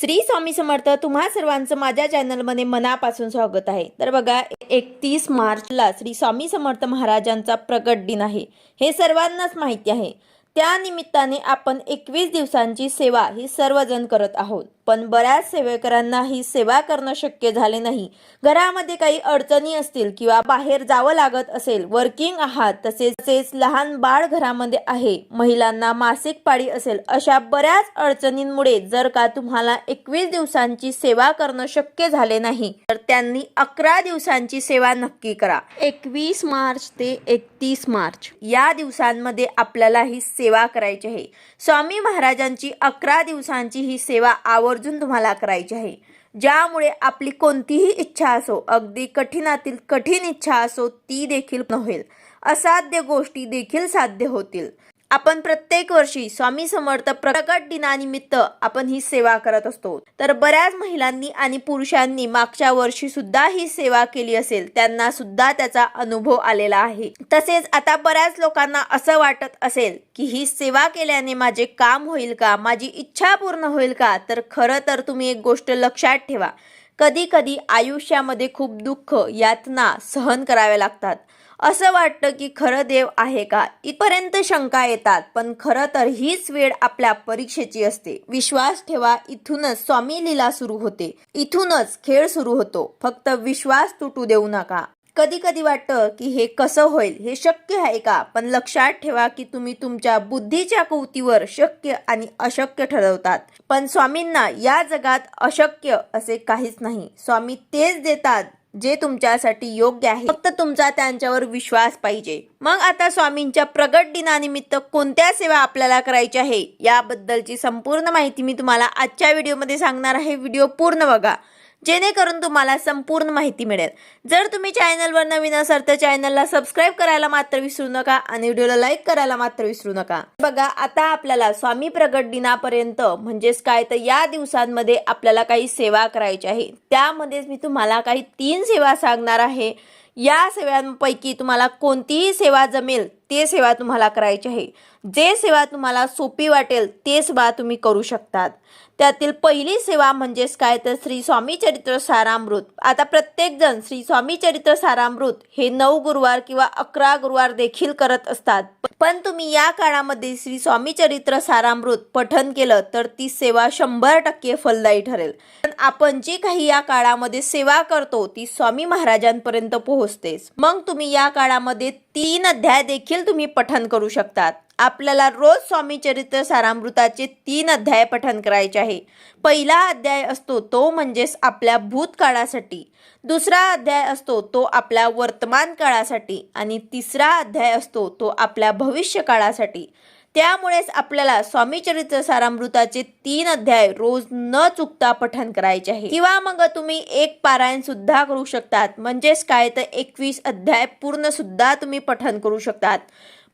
श्री स्वामी समर्थ तुम्हा सर्वांचं माझ्या चॅनलमध्ये मनापासून स्वागत आहे. तर बघा एकतीस मार्चला श्री स्वामी समर्थ महाराजांचा प्रकट दिन आहे. हे सर्वांनाच माहिती आहे. त्यानिमित्ताने आपण एकवीस दिवसांची सेवा ही सर्वजण करत आहोत. पण बऱ्याच सेवेकरांना ही सेवा करणं शक्य झाले नाही. घरामध्ये काही अडचणी असतील किंवा बाहेर जावं लागत असेल वर्किंग आहात तसेच लहान बाळ घरामध्ये आहे महिलांना मासिक पाळी असेल अशा बऱ्याच अडचणींमुळे जर का तुम्हाला एकवीस दिवसांची सेवा करणं शक्य झाले नाही तर त्यांनी अकरा दिवसांची सेवा नक्की करा. एकवीस मार्च ते एकतीस मार्च. या दिवसांमध्ये आपल्याला ही सेवा करायची आहे. स्वामी महाराजांची अकरा दिवसांची ही सेवा आवर्जून तुम्हाला करायची आहे. ज्यामुळे आपली कोणतीही इच्छा असो अगदी कठीणातील कठीण इच्छा असो ती देखील होईल. असाध्य गोष्टी देखील साध्य होतील. आपण प्रत्येक वर्षी स्वामी समर्थ प्रकट दिनानिमित्त आपण ही सेवा करत असतो. तर बऱ्याच महिलांनी आणि पुरुषांनी मागच्या वर्षी सुद्धा ही सेवा केली असेल त्यांना सुद्धा त्याचा अनुभव आलेला आहे. तसेच आता बऱ्याच लोकांना असं वाटत असेल की ही सेवा केल्याने माझे काम होईल का माझी इच्छा पूर्ण होईल का तर खरं तर तुम्ही एक गोष्ट लक्षात ठेवा. कधी कधी आयुष्यामध्ये खूप दुःख यातना सहन कराव्या लागतात. असं वाटतं की खरं देव आहे का? इथपर्यंत शंका येतात पण खरं तर हीच वेळ आपल्या परीक्षेची असते. विश्वास ठेवा इथूनच स्वामी लीला सुरू होते. इथूनच खेळ सुरू होतो. फक्त विश्वास तुटू देऊ नका. कधी कधी वाटतं की हे कसं होईल हे शक्य आहे का? पण लक्षात ठेवा की तुम्ही तुमच्या बुद्धीच्या कवतीवर शक्य आणि अशक्य ठरवतात. पण स्वामींना या जगात अशक्य असे काहीच नाही. स्वामी तेच देतात जे तुमच्यासाठी योग्य आहे. फक्त तुमचा त्यांच्यावर विश्वास पाहिजे. मग आता स्वामींच्या प्रगट दिनानिमित्त कोणत्या सेवा आपल्याला करायच्या आहे? याबद्दलची संपूर्ण माहिती मी तुम्हाला आजच्या व्हिडिओमध्ये सांगणार आहे. व्हिडिओ पूर्ण बघा. जेणेकरून तुम्हाला संपूर्ण माहिती मिळेल. जर तुम्ही चॅनलवर नवीन असाल तर चॅनलला सबस्क्राईब करायला मात्र विसरू नका आणि व्हिडिओला लाईक करायला मात्र विसरू नका. बघा आता आपल्याला स्वामी प्रगट दिनापर्यंत म्हणजेच काय तर या दिवसांमध्ये आपल्याला काही सेवा करायची आहे. त्यामध्येच मी तुम्हाला काही तीन सेवा सांगणार आहे. या सेवांपैकी तुम्हाला कोणतीही सेवा जमेल ते सेवा तुम्हाला करायची आहे. जे सेवा तुम्हाला सोपी वाटेल ते सेवा तुम्ही करू शकतात. त्यातील पहिली सेवा म्हणजेच काय? तर श्री स्वामी चरित्र सारामृत. आता प्रत्येकजण श्री स्वामी चरित्र सारामृत हे नऊ गुरुवार किंवा अकरा गुरुवार देखील करत असतात. पण तुम्ही या काळामध्ये श्री स्वामी चरित्र सारामृत पठन केलं तर ती सेवा शंभर टक्के फलदायी ठरेल. पण आपण जी काही या काळामध्ये सेवा करतो ती स्वामी महाराजांपर्यंत पोहोचतेच. मग तुम्ही या काळामध्ये तीन अध्याय देखील तुम्ही पठन करू शकतात. आपल्याला रोज स्वामी चरित्र सारामृताचे तीन अध्याय पठन करायचे आहे. पहिला अध्याय असतो तो म्हणजेच आपल्या भूतकाळासाठी. दुसरा अध्याय असतो तो आपल्या वर्तमान काळासाठी. आणि तिसरा अध्याय असतो तो आपल्या भविष्य काळासाठी. त्यामुळेच आपल्याला स्वामी चरित्र सारामृताचे तीन अध्याय रोज न चुकता पठन करायचे आहे. किंवा मग तुम्ही एक पारायण सुद्धा करू शकतात. म्हणजेच काय तर एकवीस अध्याय पूर्ण सुद्धा तुम्ही पठन करू शकतात.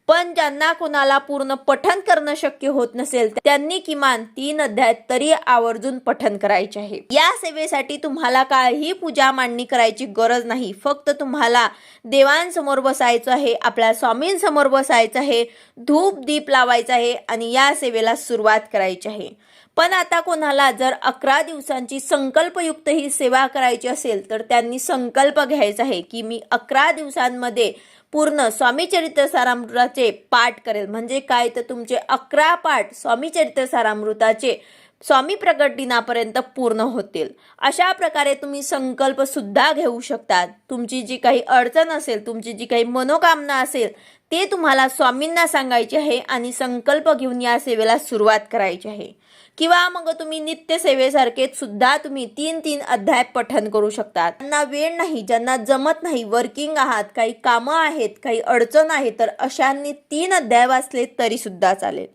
पण ज्यांना कोणाला पूर्ण पठन करणं शक्य होत नसेल त्यांनी किमान तीन अध्याय तरी आवर्जून पठन करायचे आहे. या सेवेसाठी तुम्हाला काहीही पूजा मांडणी करायची गरज नाही. फक्त तुम्हाला देवांसमोर बसायचं आहे आपल्या स्वामींसमोर बसायचं आहे धूप दीप लावायचा आहे आणि या सेवेला सुरुवात करायची आहे. पण आता कोणाला जर अकरा दिवसांची संकल्पयुक्त ही सेवा करायची असेल तर त्यांनी संकल्प घ्यायचा आहे की मी अकरा दिवसांमध्ये पूर्ण स्वामी चरित्र सारामृताचे पाठ करेल. म्हणजे काय? तर तुमचे अकरा पाठ स्वामी चरित्र सारामृताचे स्वामी प्रकट दिनापर्यंत पूर्ण होतील. अशा प्रकारे तुम्ही संकल्प सुद्धा घेऊ शकतात. तुमची जी काही अडचण असेल तुमची जी काही मनोकामना असेल ते तुम्हाला स्वामींना सांगायचे आहे आणि संकल्प घेऊन या सेवेला सुरुवात करायची आहे. किंवा मग तुम्ही नित्य सेवेसारखेच सुद्धा तुम्ही तीन तीन अध्याय पठन करू शकता ज्यांना वेळ नाही ज्यांना जमत नाही वर्किंग आहात काही कामं आहेत काही अडचण आहे तर अशांनी तीन अध्याय वाचले तरी सुद्धा चालेल.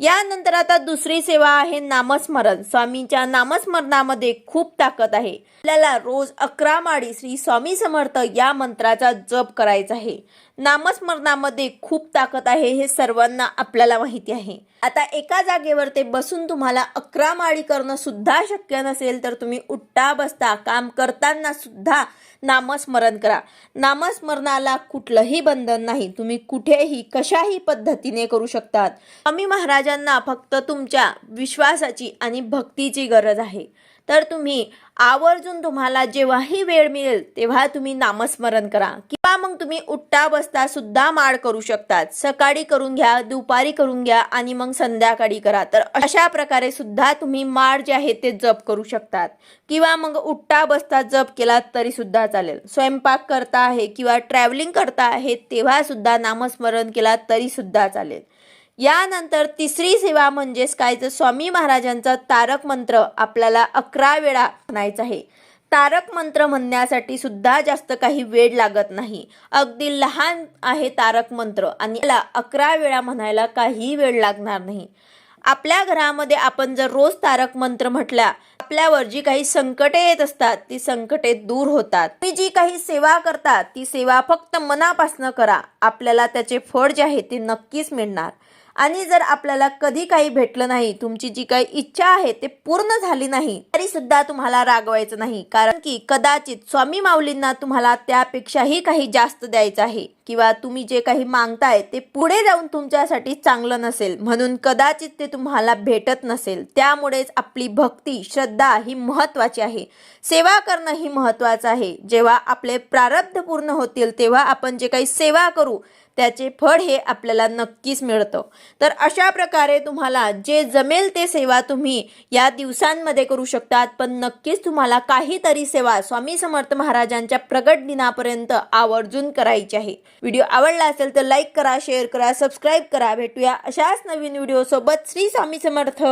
यानंतर आता दुसरी सेवा आहे नामस्मरण. स्वामींच्या नामस्मरणामध्ये खूप ताकद आहे. आपल्याला रोज अकरा माळी श्री स्वामी समर्थ या मंत्राचा जप करायचा आहे. नामस्मरणामध्ये खूप ताकद आहे हे सर्वांना आपल्याला माहिती आहे. आता एका जागेवर ते बसून तुम्हाला अकरा माळी करणं सुद्धा शक्य नसेल तर तुम्ही उठता बसता काम करताना सुद्धा नामस्मरण करा. नामस्मरणाला कुठलंही बंधन नाही. तुम्ही कुठेही कशाही पद्धतीने करू शकतात. स्वामी महाराजांना फक्त तुमच्या विश्वासाची आणि भक्तीची गरज आहे. तर तुम्ही आवर्जून तुम्हाला जेव्हाही वेळ मिळेल तेव्हा तुम्ही नामस्मरण करा. किंवा मग तुम्ही उठता बसता सुद्धा माळ करू शकतात. सकाळी करून घ्या दुपारी करून घ्या आणि मग संध्याकाळी करा. तर अशा प्रकारे सुद्धा तुम्ही माळ जे आहे ते जप करू शकतात. किंवा मग उठता बसता जप केला तरी सुद्धा चालेल. स्वयंपाक करता आहे किंवा ट्रॅव्हलिंग करता आहे तेव्हा सुद्धा नामस्मरण केला तरी सुद्धा चालेल. यानंतर तिसरी सेवा म्हणजेच काय? तर स्वामी महाराजांचा तारक मंत्र आपल्याला अकरा वेळा म्हणायचा आहे. तारक मंत्र म्हणण्यासाठी सुद्धा जास्त काही वेळ लागत नाही. अगदी लहान आहे तारक मंत्र आणि त्याला अकरा वेळा म्हणायला काही वेळ लागणार नाही. आपल्या घरामध्ये आपण जर रोज तारक मंत्र म्हटल्या आपल्यावर जी काही संकटे येत असतात ती संकटे दूर होतात. तुम्ही जी काही सेवा करतात ती सेवा फक्त मनापासनं करा. आपल्याला त्याचे फळ जे आहे ते नक्कीच मिळणार. आणि जर आपल्याला कधी काही भेटलं नाही तुमची जी काही इच्छा आहे ते पूर्ण झाली नाही तरी सुद्धा तुम्हाला रागवायचं नाही. कारण की कदाचित स्वामी माऊलींना तुम्हाला त्यापेक्षाही काही जास्त द्यायचं आहे किंवा तुम्ही जे काही मागताय ते पुढे जाऊन तुमच्यासाठी चांगलं नसेल. म्हणून कदाचित ते तुम्हाला भेटत नसेल. त्यामुळेच आपली भक्ती श्रद्धा ही महत्वाची आहे. सेवा करणं ही महत्वाचं आहे. जेव्हा आपले प्रारब्ध पूर्ण होतील तेव्हा आपण जे काही सेवा करू त्याचे फळ हे आपल्याला नक्कीच मिळतं. तर अशा प्रकारे तुम्हाला जे जमेल ते सेवा तुम्ही या दिवसांमध्ये करू शकतात पण नक्कीच तुम्हाला काहीतरी सेवा स्वामी समर्थ महाराजांच्या प्रगट दिनापर्यंत आवर्जून करायची आहे. व्हिडिओ आवडला असेल तर लाईक करा शेअर करा सबस्क्राईब करा. भेटूया अशाच नवीन व्हिडिओ सोबत श्री स्वामी समर्थ.